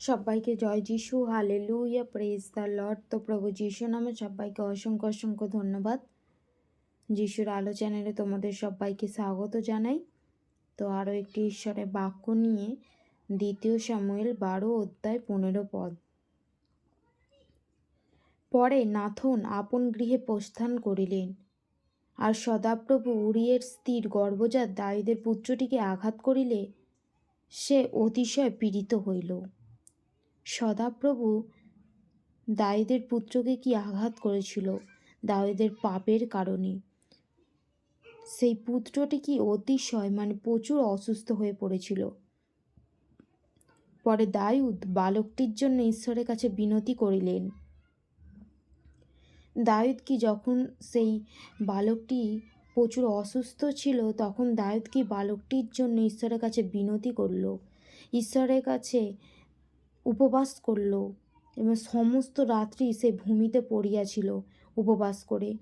সবাইকে জয় যিশু hallelujah praise the Lord তো প্রভু যিশু নামে সবাইকে অসংখ্য অসংখ্য ধন্যবাদ। যিশুর আলো চ্যানেলে তোমাদের সবাইকে স্বাগত জানাই। তো আরও একটি ঈশ্বরের বাক্য নিয়ে দ্বিতীয় সামুয়েল বারো অধ্যায় পনেরো পদ। পরে নাথন আপন গৃহে প্রস্থান করিলেন। আর সদাপ্রভু উরিয়ের স্থির গর্ভজাত দায়ীদের পুত্রটিকে আঘাত করিলে সে অতিশয় পীড়িত হইল। সদাপ্রভু দায়ীদের পুত্রকে কি আঘাত করেছিল দায়ীদের পাপের কারণে? সেই পুত্রটি কি অতিশয় মানে প্রচুর অসুস্থ হয়ে পড়েছিল? পরে দায়ুদ বালকটির জন্য ঈশ্বরের কাছে বিনতি করিলেন। দায়ুদ কি যখন সেই বালকটি প্রচুর অসুস্থ ছিল, তখন দায়ুদ কি বালকটির জন্য ঈশ্বরের কাছে বিনতি করল? ঈশ্বরের কাছে উপবাস করল। এবং সমস্ত রাত্রি সে ভূমিতে পড়িয়াছিল উপবাস করে।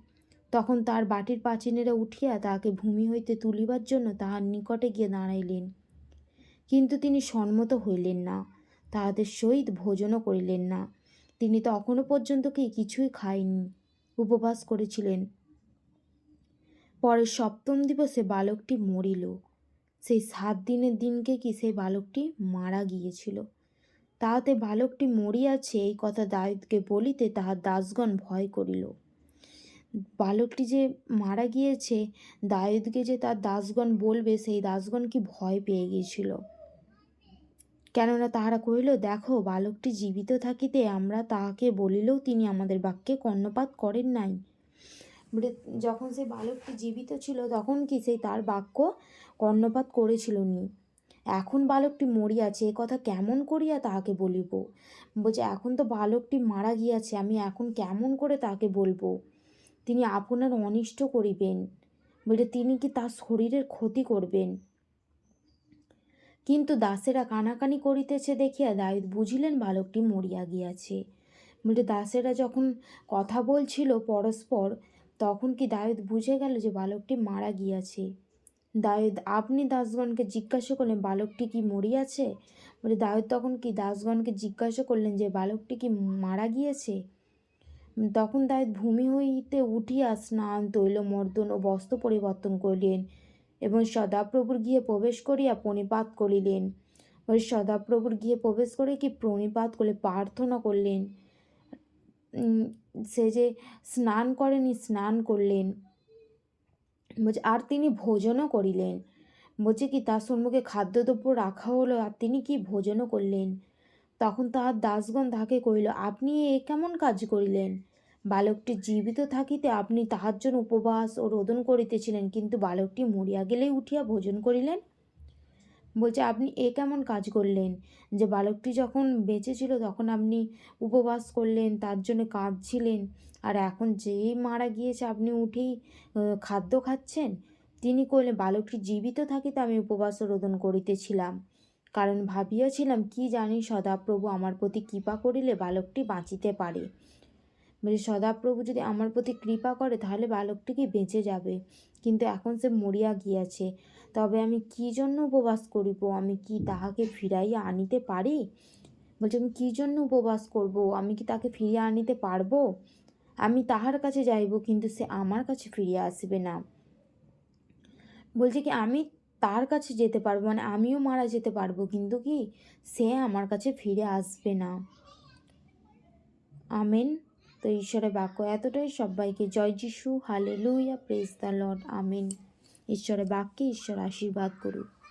তখন তার বাটির প্রাচীনেরা উঠিয়া তাহাকে ভূমি হইতে তুলিবার জন্য তাহার নিকটে গিয়ে দাঁড়াইলেন। কিন্তু তিনি সম্মত হইলেন না, তাহাদের সহিত ভোজনও করিলেন না। তিনি তখনও পর্যন্ত কি কিছুই খায়নি উপবাস করেছিলেন। পরে সপ্তম দিবসে বালকটি মরিল। সেই সাত দিনের দিনকে কি সেই বালকটি মারা গিয়েছিল? তাহাতে বালকটি মরিয়াছে এই কথা দায়ুদকে বলিতে তাহার দাসগণ ভয় করিল। বালকটি যে মারা গিয়েছে দায়ুদকে যে তার দাসগণ বলবে, সেই দাসগণ কি ভয় পেয়ে গিয়েছিল? কেননা তাহারা কহিল, দেখো, বালকটি জীবিত থাকিতে আমরা তাহাকে বলিলেও তিনি আমাদের বাক্যে কর্ণপাত করেন নাই। যখন সেই বালকটি জীবিত ছিল, তখন কি সেই তার বাক্য কর্ণপাত করেছিল নি? এখন বালকটি মরিয়াছে এ কথা কেমন করিয়া তাহাকে বলিব? বলছে, এখন তো বালকটি মারা গিয়াছে, আমি এখন কেমন করে তাকে বলব? তিনি আপনার অনিষ্ট করিবেন। বলে তিনি কি তার শরীরের ক্ষতি করবেন? কিন্তু দাসেরা কানাকানি করিতেছে দেখিয়া দায়ুদ বুঝিলেন বালকটি মরিয়া গিয়াছে। বলে দাসেরা যখন কথা বলছিল পরস্পর, তখন কি দায়ুদ বুঝে গেল যে বালকটি মারা গিয়াছে? দায়ুদ আপনি দাসগণকে জিজ্ঞাসা করলেন, বালকটি কি মরিয়াছে বলে দায়ুদ তখন কি, দাসগণকে জিজ্ঞাসা করলেন যে, বালকটি কি মারা গিয়েছে? তখন দায়ুদ ভূমি হইতে উঠিয়া স্নান, তৈল, মর্দন ও বস্ত্র পরিবর্তন করিলেন এবং সদাপ্রভুর গিয়ে প্রবেশ করিয়া প্রণিপাত করিলেন। ওই সদাপ্রভুর গিয়ে প্রবেশ করে কি প্রণিপাত করলে, প্রার্থনা করলেন? সে যে স্নান করেনি, স্নান করলেন। বলছে, আর তিনি ভোজনও করিলেন। বলছে কি, তার সম্মুখে খাদ্যদ্রব্য রাখা হলো, আর তিনি কি ভোজনও করলেন? তখন তাহার দাসগণ তাহাকে কহিল, আপনি এ কেমন কাজ করিলেন? বালকটি জীবিত থাকিতে আপনি তাহার জন্য উপবাস ও রোদন করিতেছিলেন, কিন্তু বালকটি মরিয়া গেলেই উঠিয়া ভোজন করিলেন? বলছে, আপনি এ কেমন কাজ করলেন? যে বালকটি যখন বেঁচে ছিল তখন আপনি উপবাস করলেন, তার জন্য কাঁদছিলেন। আর এখন যেই মারা গিয়েছে আপনি উঠেই খাদ্য খাচ্ছেন? তিনি কইলেন বালকটি জীবিত থাকিতে আমি উপবাস রোদন করিতেছিলাম। কারণ ভাবিয়াছিলাম, কি জানি সদাপ্রভু আমার প্রতি কৃপা করিলে বালকটি বাঁচিতে পারে। মানে সদাপ্রভু যদি আমার প্রতি কৃপা করে, তাহলে বালকটি কি বেঁচে যাবে। কিন্তু এখন সে মরিয়া গিয়াছে। তবে আমি কি জন্য উপবাস করিব? আমি কি তাহাকে ফিরাইয়া আনিতে পারি? বলছে, আমি কী জন্য উপবাস করব? আমি কি তাকে ফিরিয়ে আনিতে পারব? আমি তাহার কাছে যাইব, কিন্তু সে আমার কাছে ফিরিয়ে আসবে না। বলছে কি, আমি তার কাছে যেতে পারব মানে আমিও মারা যেতে পারব, কিন্তু কি সে আমার কাছে ফিরে আসবে না। আমেন। তো ঈশ্বরের বাক্য এতটাই সবাইকে, জয় যিশু hallelujah praise the Lord amen. ঈশ্বরের বাক্যে ঈশ্বর আশীর্বাদ করুক।